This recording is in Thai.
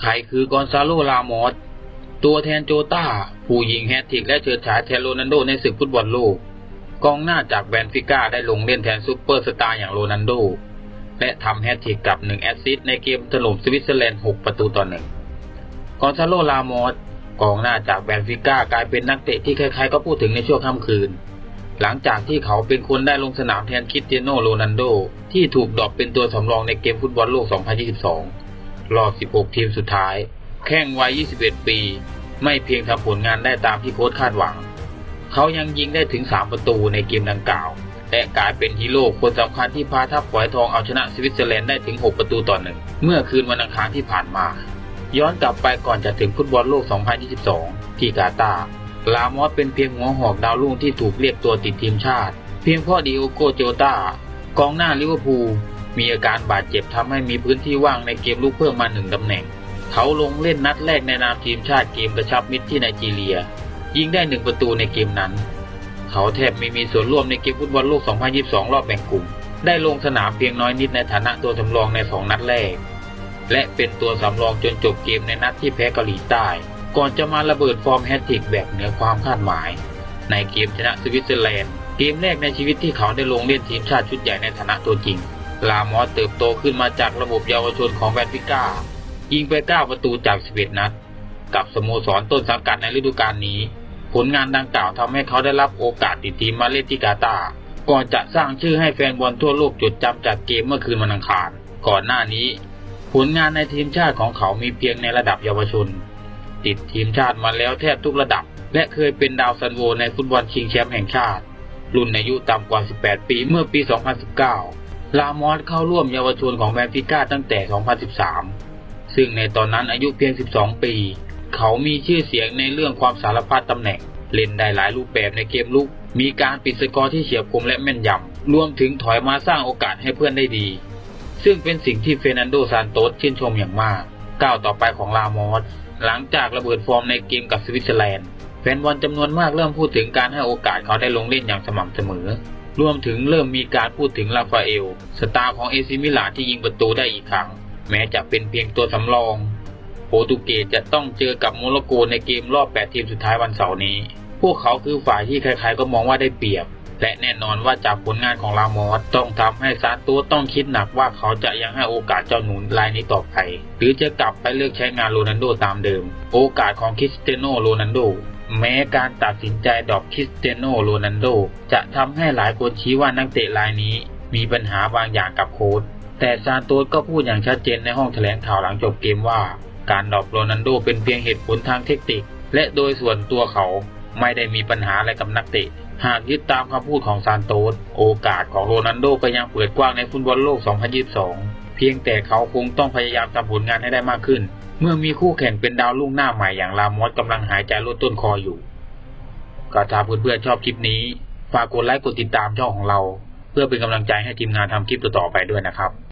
ใครคือกอนซาโลลามอสตัวแทนโจต้า ผู้ยิงแฮตทิกและเฉิดฉายแทนโรนัลโดในศึกฟุตบอลโลก กองหน้าจากแบนฟิก้าได้ลงเล่นแทนซูเปอร์สตาร์อย่างโรนัลโด และทำแฮตทิกกับ1แอสซิสในเกมถล่มสวิตเซอร์แลนด์6ประตูต่อหนึ่งกอนซาโลลามอสกองหน้าจากแบนฟิก้ากลายเป็นนักเตะที่ใครๆก็พูดถึงในช่วงค่ำคืน หลังจากที่เขาเป็นคนได้ลงสนามแทนคริสเตียโนโรนัลโด ที่ถูกดรอปเป็นตัวสำรองในเกมฟุตบอลโลก 2022 รอบ 16 ทีมสุดท้าย แข่งวัย 21 ปี ไม่เพียงทำผลงานได้ตามที่โค้ชคาดหวัง เขายังยิงได้ถึง 3 ประตูในเกมดังกล่าว และกลายเป็นฮีโร่คนสำคัญที่พาทัพฝอยทองเอาชนะสวิตเซอร์แลนด์ได้ถึง 6 ประตูต่อหนึ่งเมื่อคืนวันอังคารที่ผ่านมา ย้อนกลับไปก่อนจะถึงฟุตบอลโลก 2022 ที่กาตาร์ลามอสเป็นเพียงหัวหอกดาวรุ่งที่ถูกเรียกตัวติดทีมชาติ เพียงพราะดิโอโกโจตากองหน้าลิเวอร์พูล มีอาการบาดเจ็บทำให้มีพื้นที่ว่างในเกมลุกเพิ่มมาหนึ่งตำแหน่ง เขาลงเล่นนัดแรกในนามทีมชาติเกมกระชับมิตรที่ไนจีเรีย ยิงได้หนึ่งประตูในเกมนั้น เขาแทบไม่มีส่วนร่วมในเกมฟุตบอลโลก 2022 รอบแบ่งกลุ่ม ได้ลงสนามเพียงน้อยนิดในฐานะตัวสำรองในสองนัดแรก และเป็นตัวสำรองจนจบเกมในนัดที่แพ้เกาหลีใต้ ก่อนจะมาระเบิดฟอร์มแฮตทริกแบบเหนือความคาดหมาย ในเกมชนะสวิตเซอร์แลนด์เกมแรกในชีวิตที่เขาได้ลงเล่นทีมชาติชุดใหญ่ในฐานะตัวจริง ลามอสเติบโตขึ้นมาจากระบบเยาวชนของแบนฟิก้า ยิงไป 9 ประตูจาก 11 นัด กับสโมสรต้นสังกัดในฤดูกาลนี้ ผลงานดังกล่าวทำให้เขาได้รับโอกาสติดทีมมาเล่นที่กาตาร์ก่อนจะสร้างชื่อให้แฟนบอลทั่วโลกจดจำจากเกมเมื่อคืนวันอังคาร ก่อนหน้านี้ ผลงานในทีมชาติของเขามีเพียงในระดับเยาวชน ติดทีมชาติมาแล้วแทบทุกระดับ และเคยเป็นดาวซันโวในฟุตบอลชิงแชมป์แห่งชาติ รุ่นอายุต่ำกว่า 18 ปีเมื่อปี 2019 ลามอสเข้าร่วมเยาวชนของแบนฟิก้าตั้งแต่ 2013 ซึ่งในตอนนั้นอายุเพียง 12 ปี เขามีชื่อเสียงในเรื่องความสารพัดตำแหน่ง เล่นได้หลายรูปแบบในเกมลุก มีการปิดสกอร์ที่เฉียบคมและแม่นยำ รวมถึงถอยมาสร้างโอกาสให้เพื่อนได้ดี ซึ่งเป็นสิ่งที่เฟรนันโดซานโตสชื่นชมอย่างมาก ก้าวต่อไปของลามอสหลังจากระเบิดฟอร์มในเกมกับสวิตเซอร์แลนด์แฟนบอลจำนวนมากเริ่มพูดถึงการให้โอกาสเขาได้ลงเล่นอย่างสม่ำเสมอ รวมถึงเริ่มมีการพูดถึงลาฟาเอล สตาร์ของเอซิมิลาที่ยิงประตูได้อีกครั้ง แม้จะเป็นเพียงตัวสำรอง โปรตุเกสจะต้องเจอกับโมร็อกโกในเกมรอบ 8 ทีมสุดท้ายวันเสาร์นี้ พวกเขาคือฝ่ายที่ใครๆก็มองว่าได้เปรียบ และแน่นอนว่าจากผลงานของลามอสต้องทำให้ซานตัวต้องคิดหนักว่าเขาจะยังให้โอกาสเจ้าหนุนรายนี้ต่อไป หรือจะกลับไปเลือกใช้งานโรนัลโดตามเดิม โอกาสของคริสเตียโนโรนัลโด แม้การตัดสินใจดรอปคริสเตียโนโรนัลโด จะทำให้หลายคนชี้ว่านักเตะรายนี้ มีปัญหาบางอย่างกับโค้ชแต่ซานโตสก็พูดอย่างชัดเจนในห้องแถลงข่าวหลังจบเกมว่า การดรอปโรนัลโดเป็นเพียงเหตุผลทางเทคนิค และโดยส่วนตัวเขาไม่ได้มีปัญหาอะไรกับนักเตะ หากยึดตามคำพูดของซานโตสโอกาสของโรนัลโดก็ยังเปิดกว้างในฟุตบอลโลก 2022 เพียงแต่เขาคงต้องพยายามทำผลงานให้ได้มากขึ้น เมื่อมีคู่แข่งเป็นดาวรุ่งหน้าใหม่อย่างลามอสกำลังหายใจลดต้นคออยู่ ก็ถ้าเพื่อนๆชอบคลิปนี้ ฝากกดไลค์กดติดตามช่องของเรา เพื่อเป็นกำลังใจให้ทีมงานทำคลิปต่อๆไปด้วยนะครับ